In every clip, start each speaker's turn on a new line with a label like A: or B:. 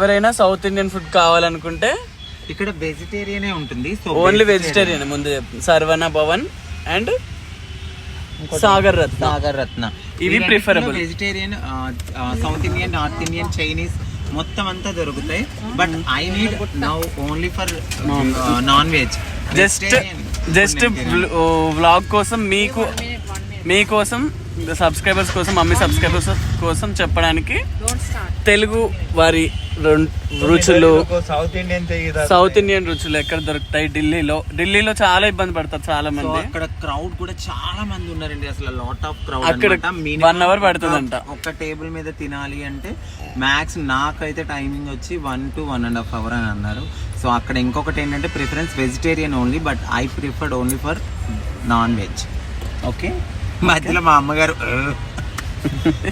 A: ఎవరైనా south Indian food కావాలనుకుంటే
B: ఇక్కడ వెజిటేరియనే ఉంటుంది సో
A: ఓన్లీ వెజిటేరియన్ ముందు. సర్వణ భవన్ అండ్ సాగర్ రత్న
B: సాగర్ రత్న
A: ఇవి preferable.
B: Vegetarian south Indian north Indian Chinese మొత్తం అంతా దొరుకుతాయి. But I need now only for non veg
A: just just vlog కోసం మీకు మీకోసం సబ్స్క్రైబర్స్ కోసం మమ్మీ సబ్స్క్రైబర్స్ కోసం చెప్పడానికి తెలుగు వారి రుచులు
C: సౌత్ ఇండియన్
A: సౌత్ ఇండియన్ రుచులు ఎక్కడ దొరుకుతాయి? ఢిల్లీలో. ఢిల్లీలో చాలా ఇబ్బంది పడతారు చాలా మంది
B: అక్కడ క్రౌడ్ కూడా చాలా మంది ఉన్నారండి. అసలు లాట్ ఆఫ్ క్రౌడ్
A: అక్కడ one hour పడుతుందంట.
B: ఒక టేబుల్ మీద తినాలి అంటే మ్యాక్స్ నాకైతే టైమింగ్ వచ్చి one two one and half hour అని అన్నారు. సో అక్కడ ఇంకొకటి ఏంటంటే preference vegetarian only but I preferred only for non veg okay మధ్యలో మా అమ్మగారు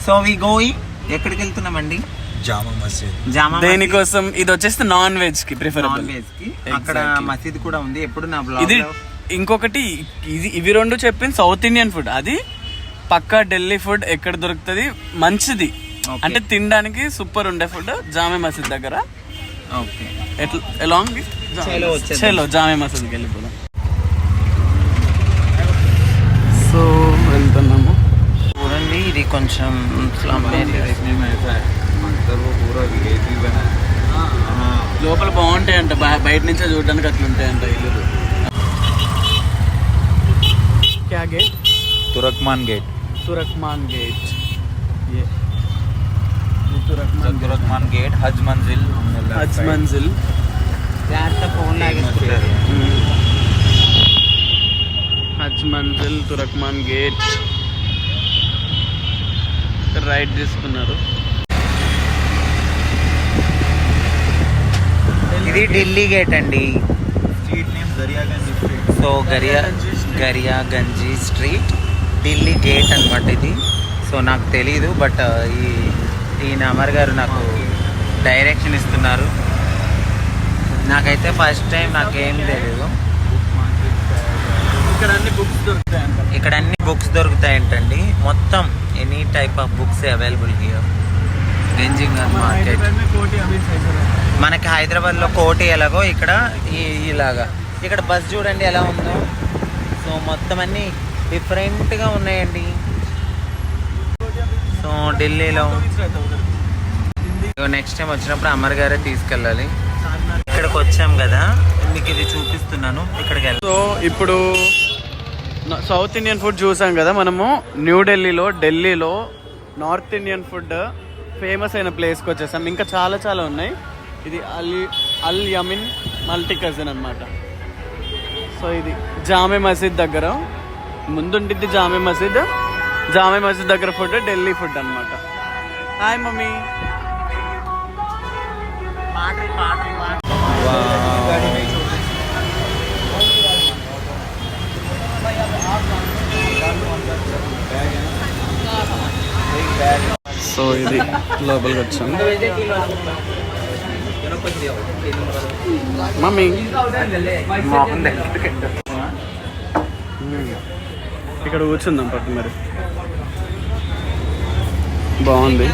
B: సో వి గోయింగ్ ఎక్కడికి వెళ్తున్నామండి?
C: జామా మసీద్.
B: జామా
A: దేనికోసం? ఇది వచ్చేసి నాన్ వెజ్కి
B: నాన్
A: ప్రిఫరబుల్
B: వెజ్కి. అక్కడ. మసీద్ కూడా ఉంది. ఎప్పుడు నా
A: ఇది
B: బ్లాగ్
A: ఇంకొకటి ఇది ఇవి రెండు చెప్పింది సౌత్ ఇండియన్ ఫుడ్ అది పక్కా ఢిల్లీ ఫుడ్ ఎక్కడ దొరుకుతుంది? మంచిది. అంటే తినడానికి సూపర్ ఉండే ఫుడ్ జామే మసీద్ దగ్గర.
B: ఓకే
A: ఎట్లా ఎలాంగ్.
B: చలో
A: జామే మసీద్కి వెళ్ళిపోదాం.
B: చూడండి ఇది కొంచెం స్లమ్
A: లోపల బాగుంటాయంట బయ- బయట నుంచే చూడడానికి అట్లా ఉంటాయంట ఇల్లు క్యా gate
C: Turkman gate
A: Turkman gate ये ये तुरकमान गेट
C: తురక్మాన్ గేట్ హజ్ మంజిల్
A: हज मंजिल
B: ఫోన్
A: హజ్ గేట్ రైట్ తీసుకున్నారు.
B: ఇది ఢిల్లీ గేట్ అండి.
C: Street name Daryaganj street.
B: So గరియా గరియా గంజీ స్ట్రీట్ ఢిల్లీ గేట్ అనమాట ఇది. సో నాకు తెలీదు బట్ ఈ ఈయన అమర్ గారు నాకు డైరెక్షన్ ఇస్తున్నారు. నాకైతే ఫస్ట్ టైం నాకేం తెలియదు
A: ఇక్కడ అన్ని బుక్స్ దొరుకుతాయంట.
B: ఇక్కడ అన్ని బుక్స్ దొరుకుతాయంటండి. మొత్తం any type of books available here గంజింగ్ market మనకి హైదరాబాద్లో కోటి ఎలాగో ఇక్కడ ఇలాగా. ఇక్కడ బస్ చూడండి ఎలా ఉందో. సో మొత్తం అన్నీ డిఫరెంట్గా ఉన్నాయండి. సో ఢిల్లీలో నెక్స్ట్ టైం వచ్చినప్పుడు అమర్ గారే తీసుకెళ్ళాలి. ఇక్కడికి వచ్చాం కదా. మీకు ఇది చూపిస్తున్నాను? ఇక్కడికి వెళ్ళాలి
A: సో ఇప్పుడు సౌత్ ఇండియన్ ఫుడ్ చూసాం కదా మనము. న్యూఢిల్లీలో ఢిల్లీలో నార్త్ ఇండియన్ ఫుడ్ ఫేమస్ అయిన ప్లేస్కి వచ్చేసాం. ఇంకా చాలా చాలా ఉన్నాయి. ఇది అల్ అల్ యమిన్ మల్టీ కజిన్ అనమాట సో ఇది జామే మసీద్ దగ్గర. ముందుండిద్ది జామే మసీద్. జామే మసీద్ దగ్గర ఫుడ్ ఢిల్లీ ఫుడ్ అనమాట హాయ్ మమ్మీ. సో ఇది లోపలికి వచ్చాం. మమ్మీ. ఇక్కడ కూర్చుందాం పట్టు మరి. బాగుంది.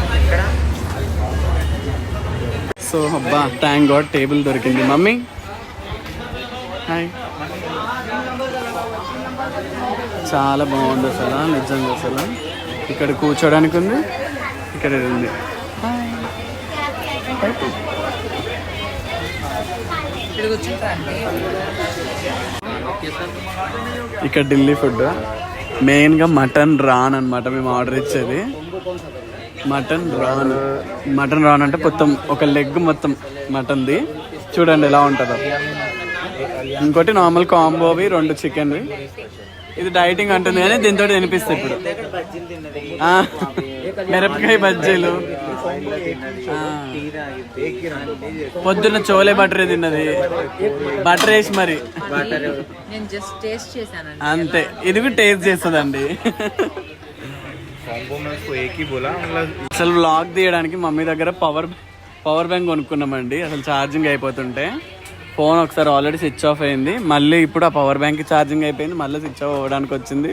A: సో అబ్బా థ్యాంక్ గాడ్ టేబుల్ దొరికింది. మమ్మీ. హాయ్ చాలా బాగుంది అసలు నిజంగా అసలు. ఇక్కడ కూర్చోడానికి ఉంది. ఇక్కడ ఇది ఉంది ఇక్కడ ఢిల్లీ ఫుడ్. మెయిన్గా మటన్ రాన్ అనమాట మేము ఆర్డర్ ఇచ్చేది. మటన్ రాన్. మటన్ రాన్ అంటే మొత్తం ఒక లెగ్ మొత్తం మటన్ది. చూడండి ఎలా ఉంటుందో. ఇంకోటి నార్మల్ కాంబోవి రెండు చికెన్వి. ఇది డైటింగ్ అంటుంది కానీ దీంతో తినిపిస్తాయి ఇప్పుడు. మిరపకాయ బజ్జీలు. పొద్దున్న చోలే బటర్ తిన్నది. బటర్ వేసి మరి. అంతే. ఇది కూడా టేస్ట్
C: అండి
A: అసలు వ్లాగ్ తీయడానికి మమ్మీ దగ్గర పవర్ పవర్ బ్యాంక్ కొనుక్కున్నామండి. అసలు ఛార్జింగ్ అయిపోతుంటే. ఫోన్ ఒకసారి ఆల్రెడీ స్విచ్ ఆఫ్ అయింది. మళ్ళీ ఇప్పుడు ఆ పవర్ బ్యాంక్ ఛార్జింగ్ అయిపోయింది. మళ్ళీ స్విచ్ ఆఫ్ అవ్వడానికి వచ్చింది.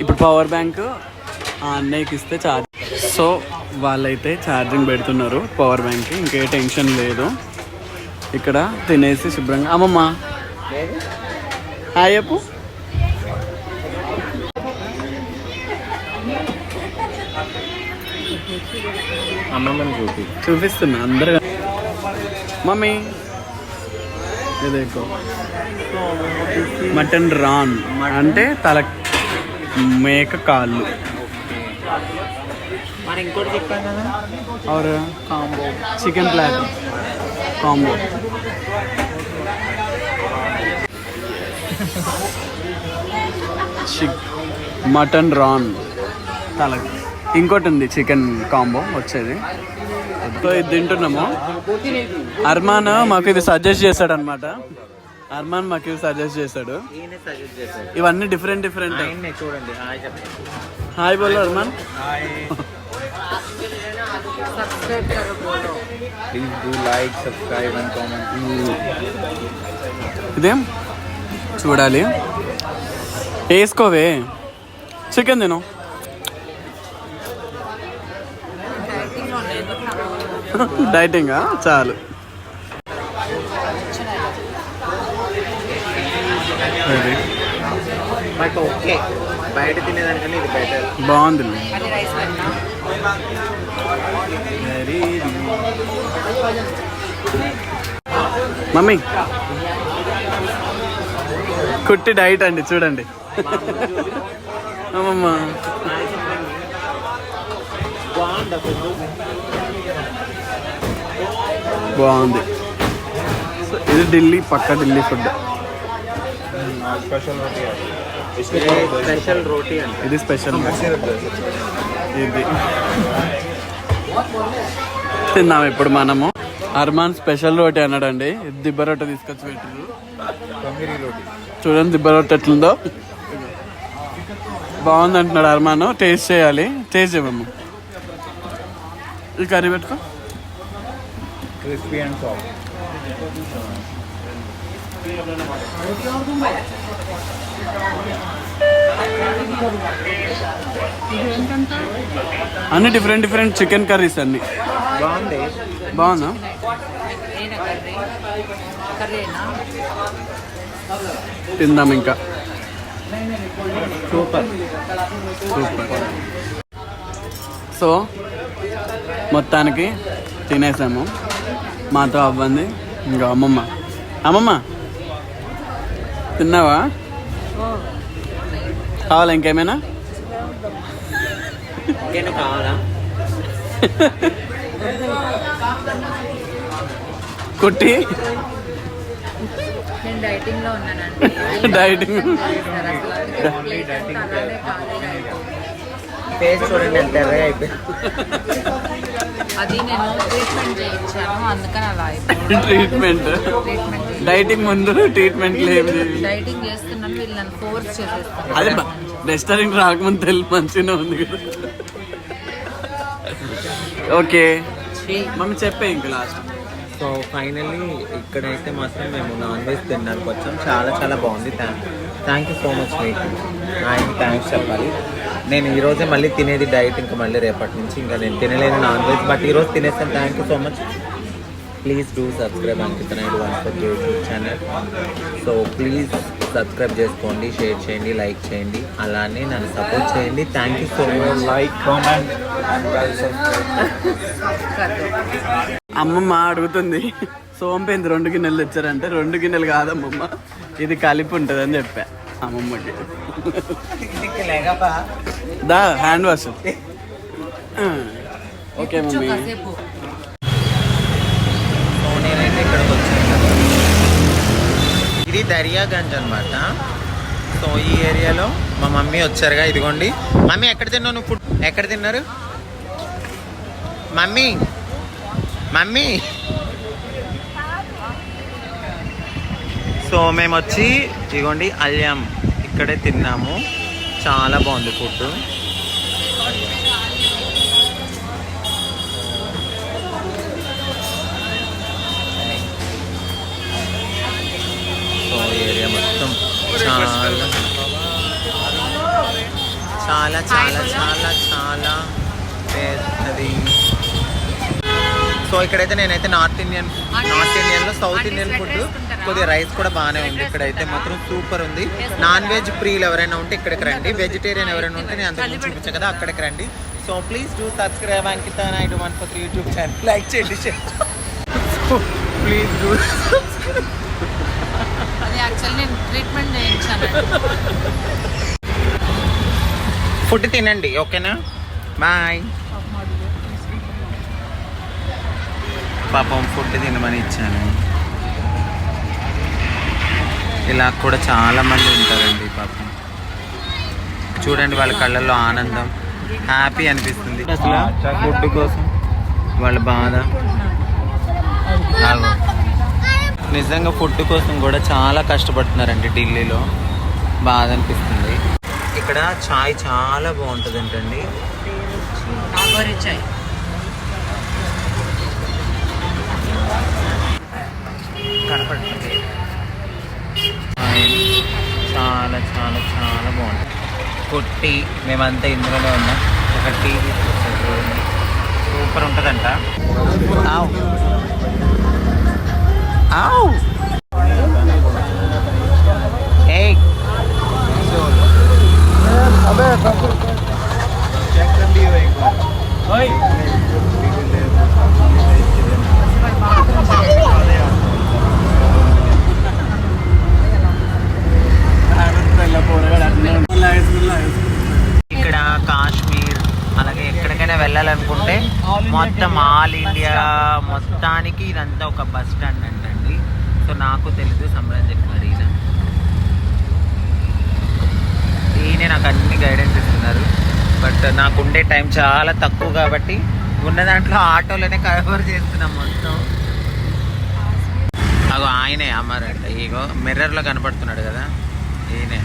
A: ఇప్పుడు పవర్ బ్యాంక్ ఆ అన్నయ్యకి ఇస్తే ఛార్జ్ సో వాళ్ళైతే ఛార్జింగ్ పెడుతున్నారు పవర్ బ్యాంక్ ఇంకే టెన్షన్ లేదు. ఇక్కడ తినేసి శుభ్రంగా అమ్మమ్మ. హాయ్ చెప్పు. చూపిస్తున్నా అందరు మమ్మీ. ఇదేకో మటన్ రాన్. అంటే తల మేక కాళ్ళు.
B: మరి ఇంకోటి చెప్పాను కదా?
A: और combo chicken platter combo chick mutton raan తల ఇంకోటి ఉంది చికెన్ కాంబో వచ్చేది. సో ఇది తింటున్నాము. అర్మాన్ మాకు ఇది సజెస్ట్ చేశాడు అనమాట అర్మాన్ మాకు ఇది సజెస్ట్ చేశాడు. ఇవన్నీ డిఫరెంట్ డిఫరెంట్
B: చూడండి హాయ్ చెప్పండి
A: హాయ్ బోలో అర్మాన్
D: सब्सक्राइब करो बोलो
C: please do like subscribe and comment
A: ఇదేం చూడాలి వేసుకోవే చికెన్ తిను
D: డైటింగ్ లో ఉన్నాయి ఎందుకు
A: డైటింగా చాలు అది
B: బట్ ఓకే బయట తినేదానికన్నా ఇది బెటర్
A: బాగుంది మమ్మీ. కుట్టి డైట్ అండి చూడండి. అమ్మమ్మ.
B: బాగుందా.
A: సో ఇది ఢిల్లీ పక్క ఢిల్లీ ఫుడ్.
C: స్పెషల్
B: స్పెషల్ రోటీ
A: ఇది స్పెషల్ ఇది. తిన్నాం ఇప్పుడు మనము. అర్మాన్ స్పెషల్ రోటీ అన్నాడండి. దిబ్బ రొట్టె తీసుకొచ్చి పెట్టారు చూడండి దిబ్బ రొట్టె ఎట్లుందో. బాగుంది అంటున్నాడు అర్మాన్. టేస్ట్ చేయాలి. టేస్ట్ చేయమమ్మ. ఈ కర్రీ పెట్టుకో.
C: క్రిస్పీ అండ్ సాఫ్ట్
A: అన్ని డిఫరెంట్ డిఫరెంట్ చికెన్ కర్రీస్ అన్ని.
B: బాగుంది.
D: కర్రీనా
A: తిందాం ఇంకా.
B: సూపర్.
A: సూపర్. సో మొత్తానికి తినేసాము. మాతో అవ్వంది. ఇంకా అమ్మమ్మ. అమ్మమ్మ తిన్నావా? కావాలా ఇంకేమైనా? కుట్టి.
D: నేను డైటింగ్.
B: ఫేస్ చూడండి ఎంత అయిపోయింది.
D: అది నేను ట్రీట్మెంట్ చేయించాను అందుకని అలా అయిపోయింది.
A: ట్రీట్మెంట్
D: ట్రీట్మెంట్
A: డైటింగ్ ముందు ట్రీట్మెంట్ లేదు
D: డైటింగ్ చేస్తున్నాను వీళ్ళు నన్ను ఫోర్స్
A: అదే
D: చేసేస్తున్నారు
A: రెస్టారెంట్ రాకముందు తెలిసి మంచిగానే ఉంది కదా. ఓకే. మమ్మీ చెప్పే ఇంకా లాస్ట్
B: సో ఫైనల్లీ ఇక్కడైతే మాత్రం మేము నాన్ వెజ్ తినడానికి వచ్చాం. చాలా చాలా బాగుంది. Thank thank you so much మీకు ఆయన థ్యాంక్స్ చెప్పాలి. నేను ఈ రోజే మళ్ళీ తినేది డైట్ ఇంకా మళ్ళీ రేపటి నుంచి. ఇంకా నేను తినలేని నాన్ వెజ్ బట్ ఈరోజు తినేస్తాను. Thank you so much please do subscribe Ankita Naidu one for YouTube channel so please subscribe చేసుకోండి షేర్ చేయండి లైక్ చేయండి. అలానే నన్ను సపోర్ట్ చేయండి. Thank you so much
C: like comment and
A: అమ్మమ్మ అడుగుతుంది సోంపేంది రెండు గిన్నెలు తెచ్చారంటే రెండు గిన్నెలు కాదమ్మమ్మ. ఇది కలిపి ఉంటుంది అని చెప్పా అమ్మమ్మకి దా హ్యాండ్ వాష్ ఓకే మమ్మీ.
B: నేనైతే ఇక్కడికి వచ్చాను ఇది దర్యాగంజ్ అనమాట సో ఈ ఏరియాలో మా మమ్మీ వచ్చారుగా ఇదిగోండి. మమ్మీ ఎక్కడ తిన్నావు నువ్వు ఫుడ్? ఎక్కడ తిన్నారు? Mummy mummy. సో మేము వచ్చి ఇదిగోండి అల్యాం. ఇక్కడే తిన్నాము. చాలా బాగుంది ఫుడ్. సో ఏరియా మొత్తం చాలా చాలా చాలా చాలా చాలా పెద్దది. సో ఇక్కడైతే నేనైతే నార్త్ ఇండియన్ నార్త్ ఇండియన్లో సౌత్ ఇండియన్ ఫుడ్ కొద్దిగా రైస్ కూడా బాగానే ఉంది ఇక్కడైతే. మాత్రం సూపర్ ఉంది. నాన్ వెజ్ ప్రియులు ఎవరైనా ఉంటే ఇక్కడికి రండి. వెజిటేరియన్ ఎవరైనా ఉంటే నేను ముందు చూపించాను కదా అక్కడికి రండి. So please do subscribe Ankita night one for three YouTube channel like చేయండి ప్లీజ్ డూ
D: ట్రీట్మెంట్
B: ఫుడ్ తినండి ఓకేనా? బాయ్ పాపం ఫుడ్ తినమని ఇచ్చాను. ఇలా కూడా చాలా మంది ఉంటారండి పాపం. చూడండి వాళ్ళ కళ్ళల్లో ఆనందం. హ్యాపీ అనిపిస్తుంది. అసలు ఫుడ్ కోసం? వాళ్ళ బాధ. నిజంగా ఫుడ్ కోసం కూడా చాలా కష్టపడుతున్నారండి ఢిల్లీలో. బాధ అనిపిస్తుంది. ఇక్కడ చాయ్ చాలా బాగుంటుంది ఏంటండి కనపడుతుంది చాయ్ చాలా చాలా చాలా బాగుంటుంది కొట్టి మేమంతా ఇందులోనే ఉన్నాం ఒక టీ తీసుకొచ్చారు చూడండి సూపర్ ఉంటుందంట ఆవ్. ఆవ్. ఏయ్ ఎక్కడికైనా వెళ్ళాలనుకుంటే మొత్తం ఆల్ ఇండియా మొత్తానికి ఇదంతా ఒక బస్ స్టాండ్ అంటండి. సో నాకు తెలుసు సమరం చెప్పిన రీజన్ ఈయనే నాకు అన్ని గైడెన్స్ ఇస్తున్నారు. బట్ నాకు ఉండే టైం చాలా తక్కువ కాబట్టి ఉన్న దాంట్లో ఆటోలోనే కవర్ చేస్తున్నాం మొత్తం. అగో ఆయనే అమ్మారంట. ఇగో మిర్రర్లో కనపడుతున్నాడు కదా. ఈయనే.